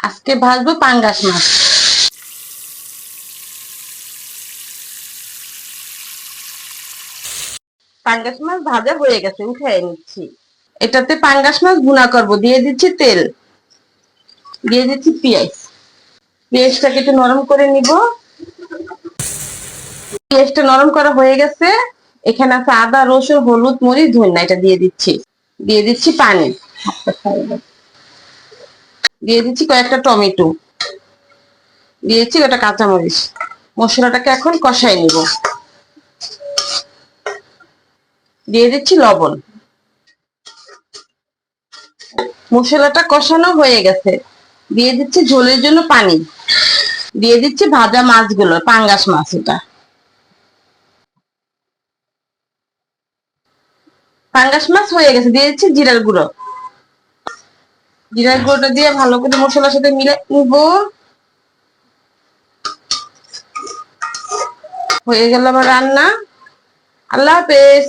আজকে ভাজবো পাঙ্গাস মাছ। পাঙ্গাস মাছ ভাজা হয়ে গেছে উঠাই নিচ্ছি। এটাতে পাঙ্গাস মাছ ভুনা করব, দিয়ে দিচ্ছি তেল, দিয়ে দিচ্ছি পেঁয়াজ। পেঁয়াজটাকে একটু নরম করে নিব। পেঁয়াজটা নরম করা হয়ে গেছে। এখানে আছে আদা, রসুন, হলুদ, মরিচ, ধনিয়া, এটা দিয়ে দিচ্ছি। দিয়ে দিচ্ছি পানি। দিয়ে দিচ্ছি কয়েকটা টমেটো। দিয়েছি ওটা কাঁচামরিচ। মশলাটাকে এখন কষাই নিব। দিয়ে দিচ্ছি লবণ। মশলাটা কষানো হয়ে গেছে। দিয়ে দিচ্ছি ঝোলের জন্য পানি। দিয়ে দিচ্ছি ভাজা মাছগুলো, পাঙ্গাস মাছ এটা। পাঙ্গাস মাছ হয়ে গেছে। দিয়ে দিচ্ছি জিরার গুঁড়ো। জিরার গুঁড়োটা দিয়ে ভালো করে মশলার সাথে মিলে নিব। হয়ে গেল আমার রান্না। আল্লাহ হাফেজ।